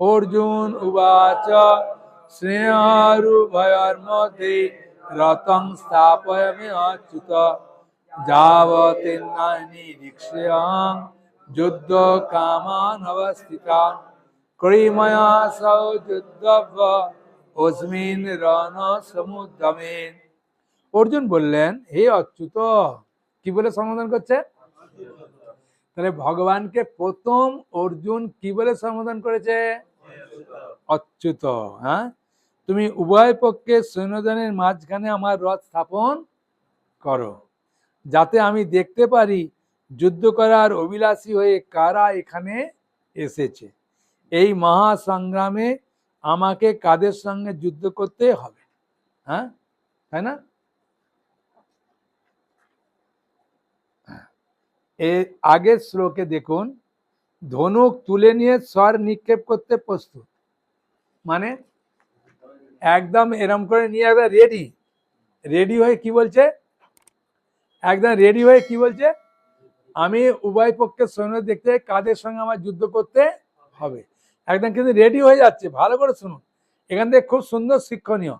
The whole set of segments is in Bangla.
অর্জুন উবাচ স্নেহারুভয়র্মধ্যে রতং স্থাপয়ামি অচ্যুত। যাবতীর্ণানি দীক্ষাং যুদ্ধ কামান অবস্থিতান করিময়া সৌ যুদ্ধব্য, অস্মিন রণ সমুদ্যমেন অর্জুন বললেন, হে অচ্যুত, কি বলে সম্বোধন করছে? তাহলে ভগবানকে প্রথম অর্জুন কি বলে সম্বোধন করেছে? অচ্যুত হ্যাঁ? তুমি উভয় পক্ষে সৈন্যদানের মাঝখানে আমার রথ স্থাপন করো, যাতে আমি দেখতে পারি যুদ্ধ করার অভিলাষী হয়ে কারা এখানে এসেছে। এই মহা সংগ্রামে আমাকে কাদের সঙ্গে যুদ্ধ করতে হবে হ্যাঁ? তাই না? এর আগের শ্লোকে দেখুন, ধনুক তুলে নিয়ে স্বর নিক্ষেপ করতে প্রস্তুত। মানে একদম এরম করে নিয়ে একদম রেডি রেডি হয়ে কি বলছে? একদম রেডি হয়ে কি বলছে? আমি উভয় পক্ষের সৈন্য দেখতে, কাদের সঙ্গে আমার যুদ্ধ করতে হবে? একদম কিন্তু রেডি হয়ে যাচ্ছে, ভালো করে শুনুন। এখান থেকে খুব সুন্দর শিক্ষণীয়।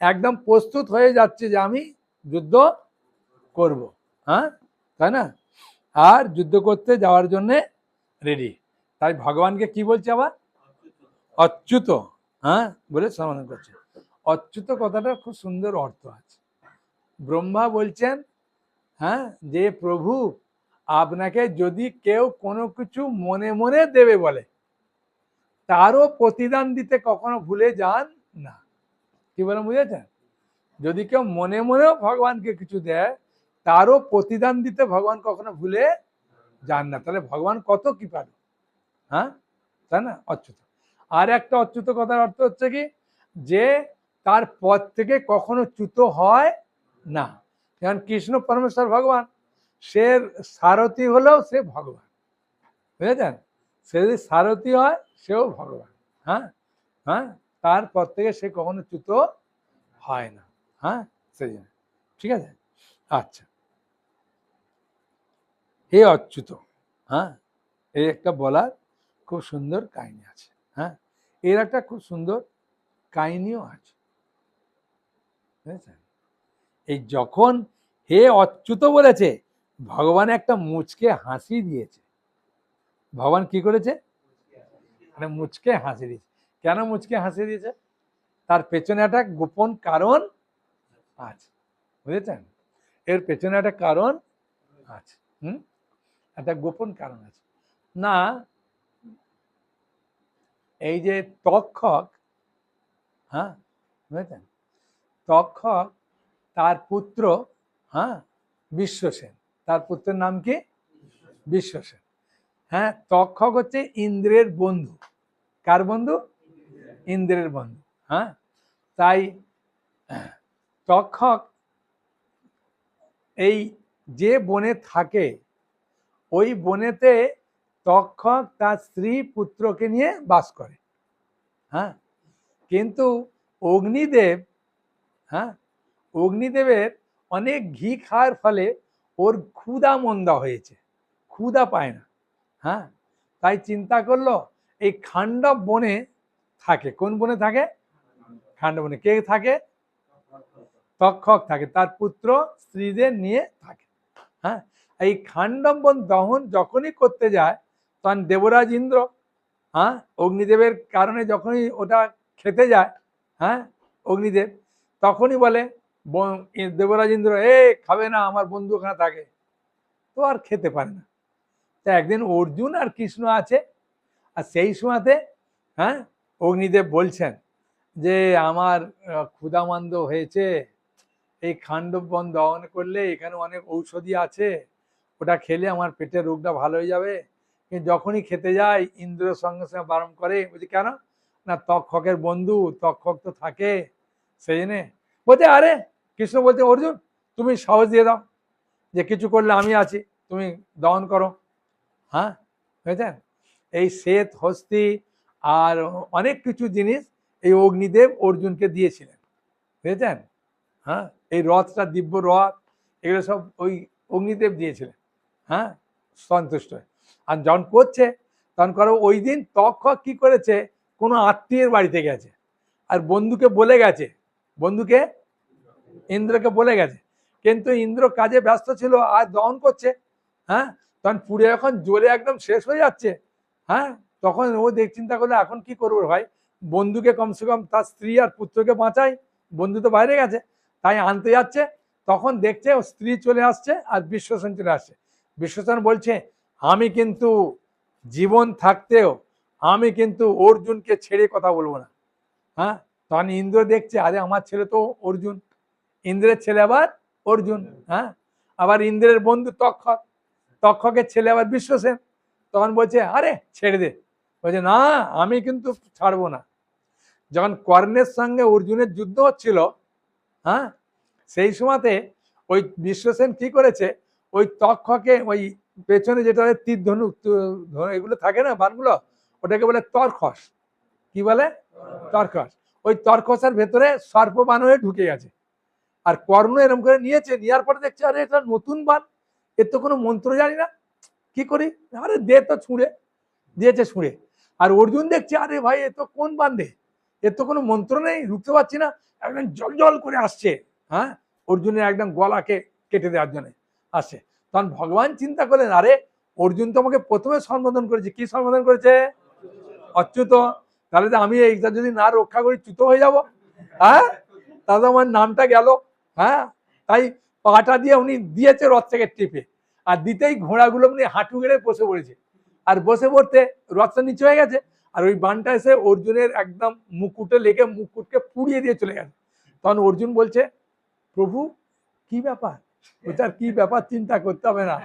একদম প্রস্তুত হয়ে যাচ্ছে যে আমি যুদ্ধ করব হ্যাঁ? তাই না? আর যুদ্ধ করতে যাওয়ার জন্যে রেডি তাই ভগবানকে কি বলছে আবার? অচ্যুত। হ্যাঁ? বলে সমাধান করছে। অচ্যুত কথাটা খুব সুন্দর অর্থ আছে। ব্রহ্মা বলছেন হ্যাঁ যে প্রভু, আপনাকে যদি কেউ কোনো কিছু মনে মনে দেবে বলে, তারও প্রতিদান দিতে কখনো ভুলে যান না। কি বলে বুঝেছেন? যদি কেউ মনে মনেও ভগবানকে কিছু দেয় তারও প্রতিদান দিতে ভগবান কখনো ভুলে যান না। তাহলে ভগবান কত কি পারে হ্যাঁ? তাই না? অচ্যুত। আর একটা অচ্যুত কথার অর্থ হচ্ছে কি? যে তার পথ থেকে কখনো চ্যুত হয় না। যেমন কৃষ্ণ পরমেশ্বর ভগবান, সে সারথি হলেও সে ভগবান। বুঝেছেন? সে যদি সারথি হয়, সেও ভগবান। হ্যাঁ? হ্যাঁ? তার পথ থেকে সে কখনো চ্যুত হয় না। হ্যাঁ? সেই ঠিক আছে? আচ্ছা। হে অচ্যুত হ্যাঁ? এই একটা বলার খুব সুন্দর কাহিনী আছে হ্যাঁ? এর একটা খুব সুন্দর কাহিনীও আছে, বুঝেছেন? এই যখন হে অচ্যুত বলেছে, ভগবান একটা মুচকে হাসি দিয়েছে। ভগবান কি করেছে? মানে মুচকে হাসি দিয়েছে। কেন মুচকে হাসি দিয়েছে? তার পেছনে একটা গোপন কারণ আছে, বুঝেছেন? এর পেছনে একটা কারণ আছে, হুম? একটা গোপন কারণ আছে। না, এই যে তক্ষক হ্যাঁ বুঝেছেন? তক্ষক তার পুত্র হ্যাঁ বিশ্বসেন তার পুত্রের নাম কি? বিশ্বসেন হ্যাঁ তক্ষক হচ্ছে ইন্দ্রের বন্ধু। কার বন্ধু? ইন্দ্রের বন্ধু হ্যাঁ? তাই, তক্ষক এই যে বনে থাকে ওই বনেতে তক্ষক তার স্ত্রী পুত্রকে নিয়ে বাস করে। হ্যাঁ? কিন্তু অগ্নিদেব হ্যাঁ? অগ্নিদেবের অনেক ঘি খাওয়ার ফলে ওর ক্ষুদা মন্দা হয়েছে ক্ষুদা পায় না। হ্যাঁ? তাই চিন্তা করল, এই খান্ডব বনে থাকে। কোন বনে থাকে? খান্ডব বনে। কে থাকে? তক্ষক থাকে। তার পুত্র স্ত্রীদের নিয়ে থাকে। হ্যাঁ? এই খান্ডব বন দহন যখনই করতে যায় তখন দেবরাজ ইন্দ্র হ্যাঁ অগ্নিদেবের কারণে যখনই ওটা খেতে যায় হ্যাঁ অগ্নিদেব তখনই বলে দেবরাজ ইন্দ্র এ খাবে না আমার বন্ধু ওখানে থাকে। তো আর খেতে পারে না। তা একদিন অর্জুন আর কৃষ্ণ আছে আর সেই সময়তে হ্যাঁ অগ্নিদেব বলছেন যে আমার আহ, ক্ষুধামান্দ হয়েছে এই খাণ্ডবন দহন করলে এখানে অনেক ঔষধি আছে। ওটা খেলে আমার পেটের রোগটা ভালো হয়ে যাবে। কিন্তু যখনই খেতে যায় ইন্দ্র সঙ্গে সঙ্গে বারণ করে, বলছি, কেন? না তক্ষকের বন্ধু তক্ষক তো থাকে, সেই জন্যে। বলছে, আরে, কৃষ্ণ বলছে, অর্জুন, তুমি সাহস দিয়ে দাও, যে কিছু করলে আমি আছি, তুমি দহন করো। হ্যাঁ বুঝেছেন? এই শ্বেত, হস্তি আর অনেক কিছু জিনিস এই অগ্নিদেব অর্জুনকে দিয়েছিলেন, বুঝেছেন? হ্যাঁ এই রথটা, দিব্য রথ, এগুলো সব ওই অগ্নিদেব দিয়েছিলেন। হ্যাঁ? সন্তুষ্ট। আর যখন করছে, তখন করো ওই দিন তক্ষক কি করেছে? কোনো আত্মীয়ের বাড়িতে গেছে। আর বন্ধুকে বলে গেছে। বন্ধুকে? ইন্দ্রকে বলে গেছে। কিন্তু ইন্দ্র কাজে ব্যস্ত ছিল, আর দহন করছে। হ্যাঁ? তখন পুড়ে এখন জোরে একদম শেষ হয়ে যাচ্ছে। হ্যাঁ? তখন ও দেখ, চিন্তা করল, এখন কি করব ভাই? বন্ধুকে কমসে কম তার স্ত্রী আর পুত্রকে বাঁচাই। বন্ধু তো বাইরে গেছে। তাই আনতে যাচ্ছে। তখন দেখছে, ও স্ত্রী চলে আসছে, আর বিশ্বসেন চলে আসছে। বিশ্বসেন বলছে, আমি কিন্তু জীবন থাকতেও আমি কিন্তু অর্জুনকে ছেড়ে কথা বলব না। হ্যাঁ? তখন ইন্দ্র দেখছে, আরে আমার ছেলে তো অর্জুন। ইন্দ্রের ছেলে আবার অর্জুন হ্যাঁ? আবার ইন্দ্রের বন্ধু তক্ষক তক্ষকের ছেলে আবার বিশ্বসেন তখন বলছে, আরে ছেড়ে দে। বলছে, না, আমি কিন্তু ছাড়বো না। যখন কর্ণের সঙ্গে অর্জুনের যুদ্ধ হচ্ছিল হ্যাঁ? সেই সময়তে ওই বিশ্বসেন কি করেছে ওই তক্ষকে ওই পেছনে যেটা তীর ধনু এগুলো থাকে না বানগুলো? ওটাকে বলে তর্কস। কি বলে? তর্কস। ওই তর্কসের ভেতরে সর্প বান হয়ে ঢুকে গেছে। আর কর্ণ এরম করে নিয়েছে নেওয়ার পরে দেখছে, আরে এটা নতুন বান। এর তো কোনো মন্ত্র জানি না। কি করি? আরে দে তো ছুঁড়ে। দিয়েছে ছুঁড়ে। আর অর্জুন দেখছে, আরে ভাই, এ তো কোন বান রে? এর তো কোনো মন্ত্র নেই রুখতে পারছি না। একদম জল জল করে আসছে। হ্যাঁ? অর্জুনের একদম গলাকে কেটে দেওয়ার জন্য। আসছে তখন ভগবান চিন্তা করলেন, আরে, অর্জুন তো আমাকে প্রথমে সম্বোধন করেছে। কি সম্বোধন করেছে? অচ্যুত। তাহলে তো আমি এইটা যদি না রক্ষা করি, চ্যুত হয়ে যাব। হ্যাঁ? তাহলে আমার নামটা গেল। হ্যাঁ? তাই পাটা দিয়ে উনি দিয়েছে রথ থেকে টিপে। আর দিতেই ঘোড়াগুলো উনি হাঁটু গেড়ে বসে পড়েছে। আর বসে পড়তে রথটা নিচে হয়ে গেছে। আর ওই বানটা এসে অর্জুনের একদম মুকুটে লেগে মুকুটকে পুড়িয়ে দিয়ে চলে গেছে তখন অর্জুন বলছে, প্রভু, কি ব্যাপার? ওটার কি ব্যাপার চিন্তা করতে হবে না।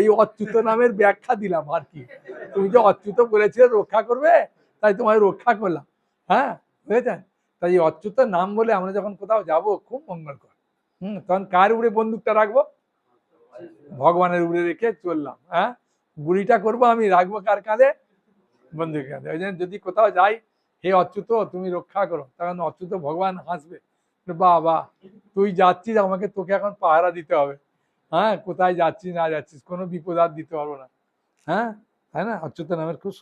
এই অচ্যুত নামের ব্যাখ্যা দিলাম আর কি। তুমি যে অচ্যুত বলেছিলে রক্ষা করবে, তাই তোমায় রক্ষা করলাম। হ্যাঁ বুঝেছেন? তাই এই অচ্যুত নাম বলে আমরা যখন কোথাও যাব, খুব মঙ্গলকর। হুম, তখন কার উপরে বন্দুকটা রাখব? ভগবানের উপরে রেখে চললাম হ্যাঁ? গুলিটা করব আমি, রাখব কার কাঁধে? বন্দুকের কাঁধে। ওই জন্য যদি কোথাও যাই, হে অচ্যুত, তুমি রক্ষা করো। তখন অচ্যুত ভগবান হাসবে। বা বা তুই যাচ্ছিস, আমাকে তোকে এখন পাহারা দিতে হবে। হ্যাঁ কোথায় যাচ্ছিস, না যাচ্ছিস, কোনো বিপদ আর দিতে পারব না। হ্যাঁ তাই না? অচ্যুত নামের খুব